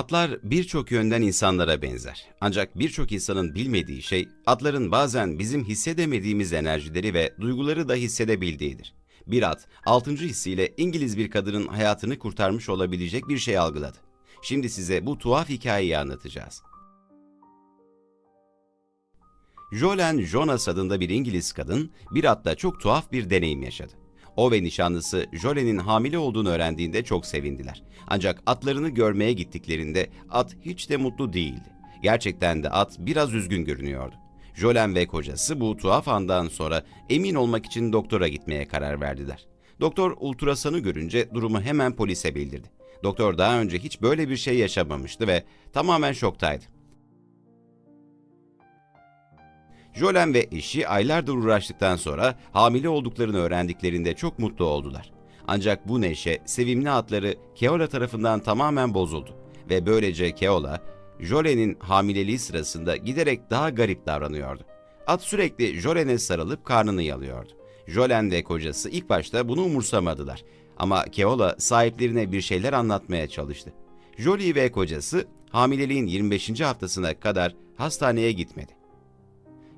Atlar birçok yönden insanlara benzer. Ancak birçok insanın bilmediği şey, atların bazen bizim hissedemediğimiz enerjileri ve duyguları da hissedebildiğidir. Bir at, altıncı hissiyle İngiliz bir kadının hayatını kurtarmış olabilecek bir şey algıladı. Şimdi size bu tuhaf hikayeyi anlatacağız. Jolen Jonas adında bir İngiliz kadın bir atla çok tuhaf bir deneyim yaşadı. O ve nişanlısı Jolen'in hamile olduğunu öğrendiğinde çok sevindiler. Ancak atlarını görmeye gittiklerinde at hiç de mutlu değildi. Gerçekten de at biraz üzgün görünüyordu. Jolen ve kocası bu tuhaf andan sonra emin olmak için doktora gitmeye karar verdiler. Doktor ultrasanı görünce durumu hemen polise bildirdi. Doktor daha önce hiç böyle bir şey yaşamamıştı ve tamamen şoktaydı. Jolen ve eşi aylardır uğraştıktan sonra hamile olduklarını öğrendiklerinde çok mutlu oldular. Ancak bu neşe sevimli atları Keola tarafından tamamen bozuldu ve böylece Keola, Jolen'in hamileliği sırasında giderek daha garip davranıyordu. At sürekli Jolen'e sarılıp karnını yalıyordu. Jolen ve kocası ilk başta bunu umursamadılar ama Keola sahiplerine bir şeyler anlatmaya çalıştı. Jolie ve kocası hamileliğin 25. haftasına kadar hastaneye gitmedi.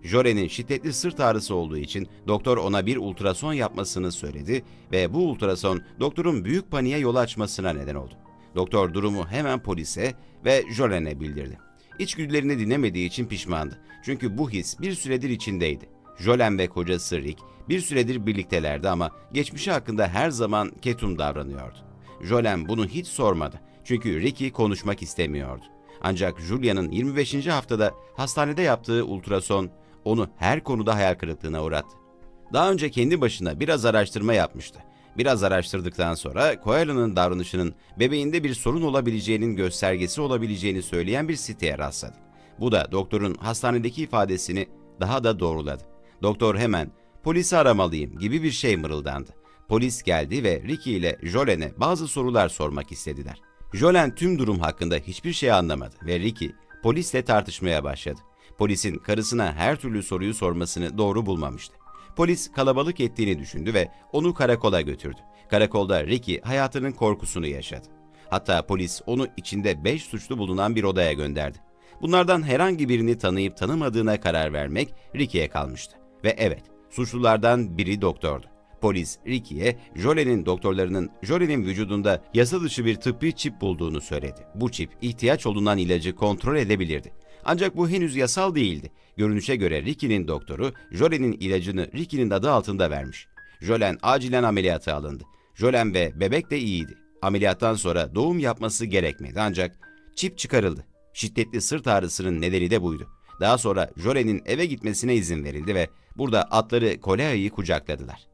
Jore'nin şiddetli sırt ağrısı olduğu için doktor ona bir ultrason yapmasını söyledi ve bu ultrason doktorun büyük paniğe yol açmasına neden oldu. Doktor durumu hemen polise ve Joren'e bildirdi. İçgüdülerini dinlemediği için pişmandı. Çünkü bu his bir süredir içindeydi. Jolen ve kocası Rick bir süredir birliktelerdi ama geçmişi hakkında her zaman ketum davranıyordu. Jolen bunu hiç sormadı. Çünkü Ricky konuşmak istemiyordu. Ancak Julia'nın 25. haftada hastanede yaptığı ultrason onu her konuda hayal kırıklığına uğrattı. Daha önce kendi başına biraz araştırma yapmıştı. Biraz araştırdıktan sonra Koala'nın davranışının bebeğinde bir sorun olabileceğinin göstergesi olabileceğini söyleyen bir siteye rastladı. Bu da doktorun hastanedeki ifadesini daha da doğruladı. Doktor hemen polisi aramalıyım gibi bir şey mırıldandı. Polis geldi ve Ricky ile Jolen'e bazı sorular sormak istediler. Jolen tüm durum hakkında hiçbir şey anlamadı ve Ricky polisle tartışmaya başladı. Polisin karısına her türlü soruyu sormasını doğru bulmamıştı. Polis kalabalık ettiğini düşündü ve onu karakola götürdü. Karakolda Ricky hayatının korkusunu yaşadı. Hatta polis onu içinde 5 suçlu bulunan bir odaya gönderdi. Bunlardan herhangi birini tanıyıp tanımadığına karar vermek Ricky'ye kalmıştı. Ve evet, suçlulardan biri doktordu. Polis Ricky'ye Jole'nin doktorlarının Jole'nin vücudunda yasa dışı bir tıbbi çip bulduğunu söyledi. Bu çip ihtiyaç olunan ilacı kontrol edebilirdi. Ancak bu henüz yasal değildi. Görünüşe göre Ricky'nin doktoru Jole'nin ilacını Ricky'nin adı altında vermiş. Jolen acilen ameliyata alındı. Jolen ve bebek de iyiydi. Ameliyattan sonra doğum yapması gerekmedi ancak çip çıkarıldı. Şiddetli sırt ağrısının nedeni de buydu. Daha sonra Jole'nin eve gitmesine izin verildi ve burada atları Kolea'yı kucakladılar.